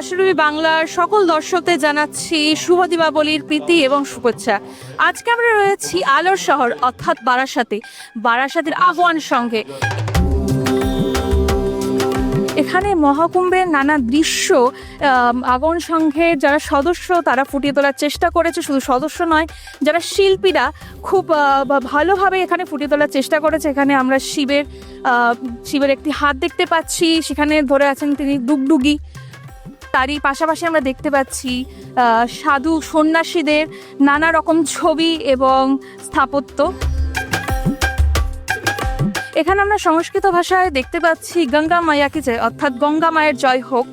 নমস্কার বাংলার সকল দর্শকদের জানাচ্ছি শুভ দীপাবলির প্রীতি এবং শুভেচ্ছা। আজকে আমরা রয়েছি আলোর শহর, অর্থাৎ বারাসাতে, বারাসাতের আহ্বান সঙ্গে। এখানে মহাকুম্ভের নানা দৃশ্য আগন সংঘের যারা সদস্য, তারা ফুটিয়ে তোলার চেষ্টা করেছে। শুধু সদস্য নয়, যারা শিল্পীরা খুব ভালোভাবে এখানে ফুটিয়ে তোলার চেষ্টা করেছে। এখানে আমরা শিবের শিবের একটি হাত দেখতে পাচ্ছি। সেখানে ধরে আছেন তিনি ডুগডুগি তারই পাশাপাশি আমরা দেখতে পাচ্ছি সাধু সন্ন্যাসীদের নানা রকম ছবি এবং স্থাপত্য। এখানে আমরা সংস্কৃত ভাষায় দেখতে পাচ্ছি গঙ্গা মায়া কি জয়, অর্থাৎ গঙ্গা মায়ের জয় হোক।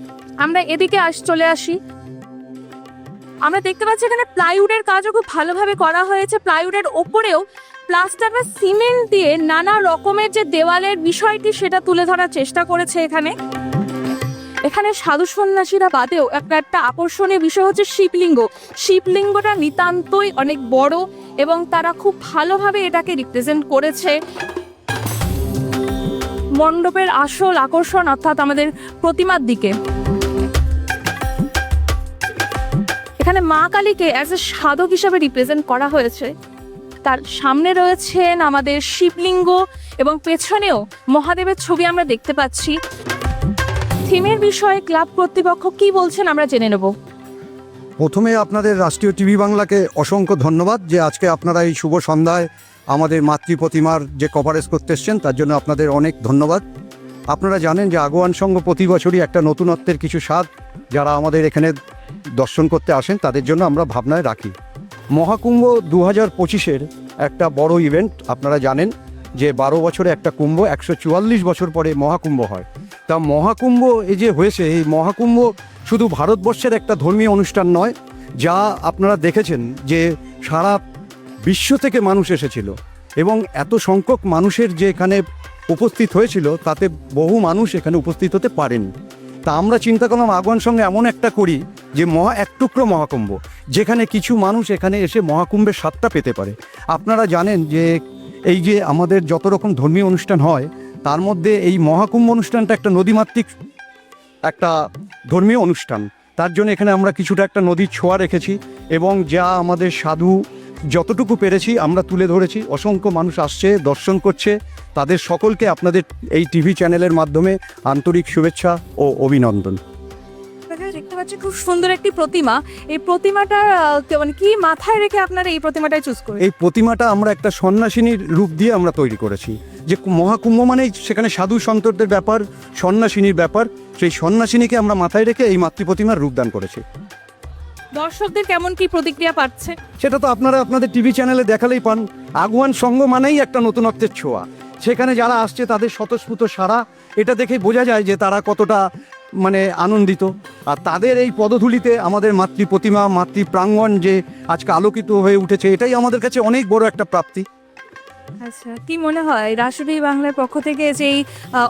আমরা এদিকে আস, চলে আসি। আমরা দেখতে পাচ্ছি এখানে প্লাইউডের কাজও খুব ভালোভাবে করা হয়েছে। প্লাইউডের ওপরেও প্লাস্টার বা সিমেন্ট দিয়ে নানা রকমের যে দেওয়ালের বিষয়টি সেটা তুলে ধরার চেষ্টা করেছে এখানে। এখানে সাধু সন্ন্যাসীরা বাদেও একটা একটা আকর্ষণীয় বিষয় হচ্ছে শিবলিঙ্গ। শিবলিঙ্গটা নিতান্তই অনেক বড় এবং তারা খুব ভালোভাবে এটাকে রিপ্রেজেন্ট করেছে। মণ্ডপের আসল আকর্ষণ অর্থাৎ আমাদের প্রতিমার দিকে। এখানে মা কালীকে অ্যাজ এ সাধক হিসাবে রিপ্রেজেন্ট করা হয়েছে। তার সামনে রয়েছেন আমাদের শিবলিঙ্গ এবং পেছনেও মহাদেবের ছবি আমরা দেখতে পাচ্ছি। থিমের বিষয়ে ক্লাব কর্তৃপক্ষ কি বলছেন আমরা জেনে নেব। প্রথমে আপনাদের রাষ্ট্রীয় টিভি বাংলাকে অসংখ্য ধন্যবাদ যে আজকে আপনারা এই শুভ সন্ধ্যায় আমাদের মাতৃ প্রতিমার যে কভারেজ করতে এসছেন, তার জন্য আপনাদের অনেক ধন্যবাদ। আপনারা জানেন যে আগোয়ান সংঘ প্রতি বছরই একটা নতুনত্বের কিছু স্বাদ যারা আমাদের এখানে দর্শন করতে আসেন, তাদের জন্য আমরা ভাবনায় রাখি। মহাকুম্ভ দু হাজার পঁচিশের একটা বড় ইভেন্ট আপনারা জানেন যে বারো বছরে একটা কুম্ভ, একশো চুয়াল্লিশ বছর পরে মহাকুম্ভ হয়। তা মহাকুম্ভ এই যে হয়েছে, এই মহাকুম্ভ শুধু ভারতবর্ষের একটা ধর্মীয় অনুষ্ঠান নয়, যা আপনারা দেখেছেন যে সারা বিশ্ব থেকে মানুষ এসেছিল এবং এত সংখ্যক মানুষের যে এখানে উপস্থিত হয়েছিল, তাতে বহু মানুষ এখানে উপস্থিত হতে পারেনি। তা আমরা চিন্তা করলাম আগুয়ান সঙ্গে এমন একটা করি যে মহা এক টুকরো মহাকুম্ভ, যেখানে কিছু মানুষ এখানে এসে মহাকুম্ভের স্বাদটা পেতে পারে। আপনারা জানেন যে এই যে আমাদের যত রকম ধর্মীয় অনুষ্ঠান হয় তার মধ্যে এই মহাকুম্ভ অনুষ্ঠানটা একটা নদীমাতৃক, একটা ধর্মীয় অনুষ্ঠান। তার জন্য এখানে আমরা কিছুটা একটা নদীর ছোঁয়া রেখেছি এবং যা আমাদের সাধু যতটুকু পেরেছি আমরা তুলে ধরেছি। অসংখ্য মানুষ আসছে, দর্শন করছে। তাদের সকলকে আপনাদের এই টিভি চ্যানেলের মাধ্যমে আন্তরিক শুভেচ্ছা ও অভিনন্দন। পাচ্ছি খুব সুন্দর একটি প্রতিমা। এই প্রতিমাটা মানে কি মাথায় রেখে আপনারা এই প্রতিমাটাই চুজ করে এই প্রতিমাটা আমরা একটা সন্ন্যাসিনীর রূপ দিয়ে আমরা তৈরি করেছি। যে মহাকুম্ভ মানে সেখানে সাধু সন্তরদের ব্যাপার সন্ন্যাসিনীর ব্যাপার সেই সন্ন্যাসিনীকে আমরা মাথায় রেখে এই মাতৃ প্রতিমার রূপদান করেছি। দর্শকদের কেমন কি প্রতিক্রিয়া পাচ্ছে? সেটা তো আপনারা আপনাদের টিভি চ্যানেলে দেখালেই পান। আগুয়ান সঙ্গ মানেই একটা নতুনত্বের ছোঁয়া। সেখানে যারা আসছে তাদের স্বতঃস্ফূর্ত সারা এটা দেখে বোঝা যায় যে তারা কতটা মানে আনন্দিত। আর তাদের এই পদধূলিতে আমাদের মাতৃ প্রতিমা মাতৃ প্রাঙ্গণ যে আজকে আলোকিত হয়ে উঠেছে এটাই আমাদের কাছে অনেক বড় একটা প্রাপ্তি। আচ্ছা কি মনে হয় রাষ্ট্রী বাংলার পক্ষ থেকে যেই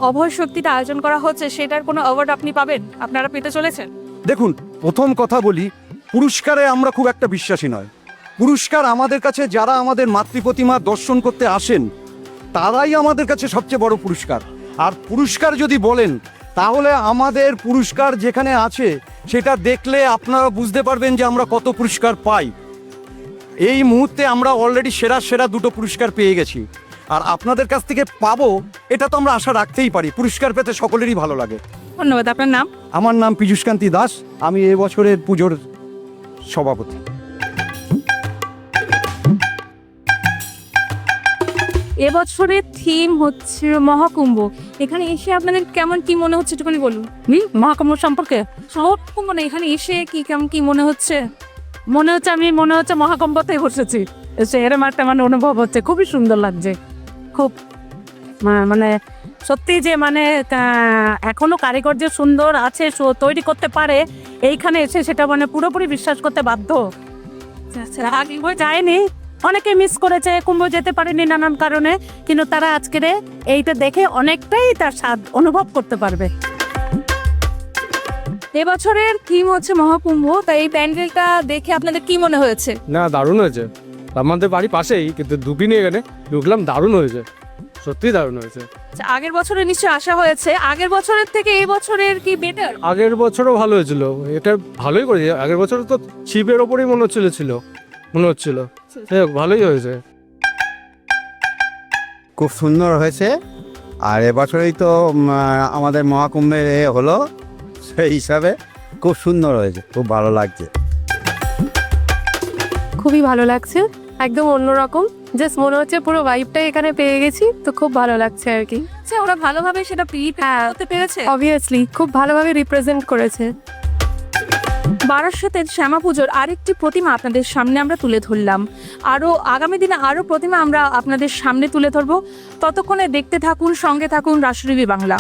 অভয় শক্তিটা আয়োজন করা হচ্ছে সেটার কোনো অ্যাওয়ার্ড আপনি পাবেন? আপনারা পেতে চলেছেন? দেখুন প্রথম কথা বলি পুরস্কারে আমরা খুব একটা বিশ্বাসী নয়। পুরস্কার আমাদের কাছে যারা আমাদের মাতৃ প্রতিমা দর্শন করতে আসেন তারাই আমাদের কাছে সবচেয়ে বড় পুরস্কার। আর পুরস্কার যদি বলেন তাহলে আমাদের পুরস্কার যেখানে আছে সেটা দেখলে আপনারা বুঝতে পারবেন যে আমরা কত পুরস্কার পাই। এই মুহূর্তে আমরা অলরেডি সেরা সেরা দুটো পুরস্কার পেয়ে গেছি। আর আপনাদের কাছ থেকে পাবো এটা তো আমরা আশা রাখতেই পারি। পুরস্কার পেতে সকলেরই ভালো লাগে। ধন্যবাদ আপনার নাম? আমার নাম পীযুষকান্তি দাস। আমি এবছরের পুজোর সভাপতি। এবছরের থিম হচ্ছে মহাকুম্ভ। এখানে এসে আপনাদের কেমন কি মনে হচ্ছে একটুখানি বলুন। মহাকুম্ভ সম্পর্কে? মহাকুম্ভ না এখানে এসে কি কেমন কি মনে হচ্ছে? মনে হচ্ছে আমি মনে হচ্ছে মহাকুম্ভতেই বসেছি। এসে এরম একটা মানে অনুভব হচ্ছে খুবই সুন্দর লাগছে। খুব মানে সত্যি যে মানে এখনও কারিগর যে সুন্দর আছে তৈরি করতে পারে এইখানে এসে সেটা মানে পুরোপুরি বিশ্বাস করতে বাধ্য। আচ্ছা আগে যায়নি। অনেকে মিস করেছে কুম্ভ যেতে পারেনি নানান কারণে কিন্তু তারা আজকের এইটা দেখে অনেকটাই তার স্বাদ অনুভব করতে পারবে। এবছরের থিম হচ্ছে মহাকুম্ভ তাই এই প্যান্ডেলটা দেখে আপনাদের কি মনে হয়েছে? না দারুণ হয়েছে। আমাদের বাড়ি পাশেই কিন্তু দুপিনি এখানে ঢুকলাম দারুণ হয়েছে। সত্যি দারুণ হয়েছে। আচ্ছা, আগের বছরে নিশ্চয়ই আসা হয়েছে আগের বছরের থেকে এই বছরের কি বেটার আগের বছরও ভালো হয়েছিল এটা ভালোই করেছে। আগের বছর তো ছিপের ওপরেই মনে হচ্ছিল ছিল মনে হচ্ছিল। যাই হোক, ভালোই হয়েছে। খুব সুন্দর হয়েছে। আর এবছরই তো উম, আমাদের মহাকুম্ভের এ হলো সেই হিসাবে খুব সুন্দর হয়েছে খুব ভালো লাগছে। খুবই ভালো লাগছে একদম অন্যরকম। জাস্ট মনে হচ্ছে পুরো ভাইবটাই এখানে পেয়ে গেছি তো খুব ভালো লাগছে আর কি। আচ্ছা ওরা ভালোভাবে সেটা প্রি করতে পেরেছে? অবভিয়াসলি খুব ভালোভাবে রিপ্রেজেন্ট করেছে। বারাসাতের শ্যামা পুজোর আরেকটি প্রতিমা আপনাদের সামনে আমরা তুলে ধরলাম। আরও আগামী দিনে আরও প্রতিমা আমরা আপনাদের সামনে তুলে ধরবো। ততক্ষণে দেখতে থাকুন, সঙ্গে থাকুন রাষ্ট্রীয় বাংলা।